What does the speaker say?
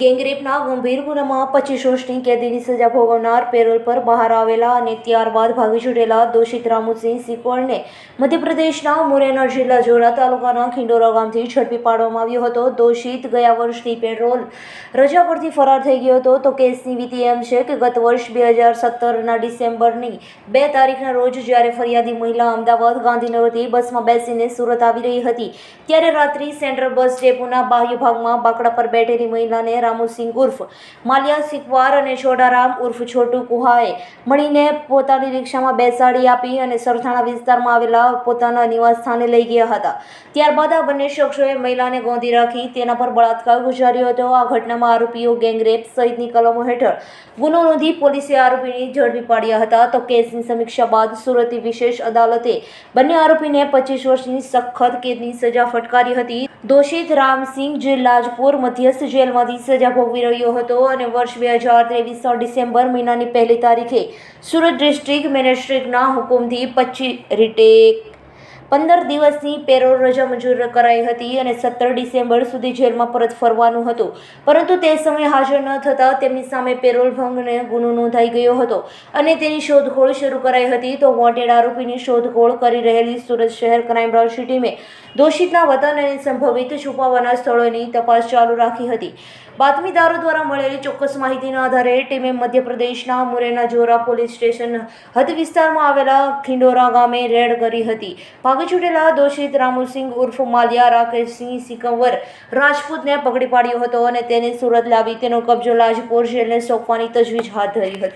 ગેંગરેપના ગંભીર ગુનામાં પચીસ વર્ષની કેદીની સજા ભોગવનાર પેરોલ પર બહાર આવેલા અને ત્યારબાદ ભાગી છૂટેલા દોષિત રામુસિંહ સિકોડને મધ્યપ્રદેશના મુરેના જિલ્લા જોરા તાલુકાના ખિંડોરા ગામથી ઝડપી પાડવામાં આવ્યો હતો. દોષિત ગયા વર્ષની પેરોલ રજા પરથી ફરાર થઈ ગયો હતો. તો કેસની વિધિ એમ છે કે ગત વર્ષ બે હજાર સત્તરના ડિસેમ્બરની બે તારીખના રોજ જ્યારે ફરિયાદી મહિલા અમદાવાદ ગાંધીનગરથી બસમાં બેસીને સુરત આવી રહી હતી, ત્યારે રાત્રિ સેન્ટ્રલ બસ ડેપોના બાહ્ય ભાગમાં બાકડા પર બેઠેલી મહિલાને રામુસિંહ ઉર્ફ, માલિયા સિકવાર અને છોડારામ ઉર્ફ છોટુ કુહાએ મળીને પોતાની રિક્ષામાં બેસાડી આપી અને સરથાણા વિસ્તારમાં આવેલા પોતાના નિવાસસ્થાને લઈ ગયા હતા. ત્યારબાદ આ બંને શખ્સોએ મહિલાને ગોંધી રાખી તેના પર બળાત્કાર ગુજાર્યો હતો. આ ઘટનામાં આરોપીઓ ગેંગરેપ સહિતની કલમો હેઠળ ગુનો નોંધી પોલીસે આરોપીને ઝડપી પાડ્યા હતા. તો કેસની સમીક્ષા બાદ સુરતની વિશેષ અદાલતે બંને આરોપીને પચીસ વર્ષની સખત કેદની સજા ફટકારી હતી. દોષિત રામસિંહ જે લાજપુર મધ્યસ્થ જેલમાંથી સજા ભોગવી રહ્યો હતો અને વર્ષ બે હજાર ત્રેવીસના ડિસેમ્બર મહિનાની પહેલી તારીખે સુરત ડિસ્ટ્રિક્ટ મેજિસ્ટ્રેટના હુકુમથી પચીસ રીટેક પંદર દિવસની પેરોલ રજા મંજૂર કરાઈ હતી અને સત્તર ડિસેમ્બર સુધી જેલમાં પરત ફરવાનું હતું. પરંતુ તે સમયે હાજર ન થતાં તેમની સામે પેરોલ ભંગને ગુનો નોંધાઈ ગયો હતો અને તેની શોધખોળ શરૂ કરાઈ હતી. તો વોન્ટેડ આરોપીની શોધખોળ કરી રહેલી સુરત શહેર ક્રાઇમ બ્રાન્ચની ટીમે દોષિતના વતન અને સંભવિત છુપાવાના સ્થળોની તપાસ ચાલુ રાખી હતી. બાતમીદારો દ્વારા મળેલી ચોક્કસ માહિતીના આધારે ટીમે મધ્યપ્રદેશના મુરેના જોરા પોલીસ સ્ટેશન હદ વિસ્તારમાં આવેલા ખિંડોરા ગામે રેડ કરી હતી. ભાગી છૂટેલા દોષિત રામુસિંહ ઉર્ફ માલિયા રાકેશસિંહ સિકંવર રાજપૂતને પકડી પાડ્યો હતો અને તેને સુરત લાવી તેનો કબજો લાજપોર જેલને સોંપવાની તજવીજ હાથ ધરી હતી.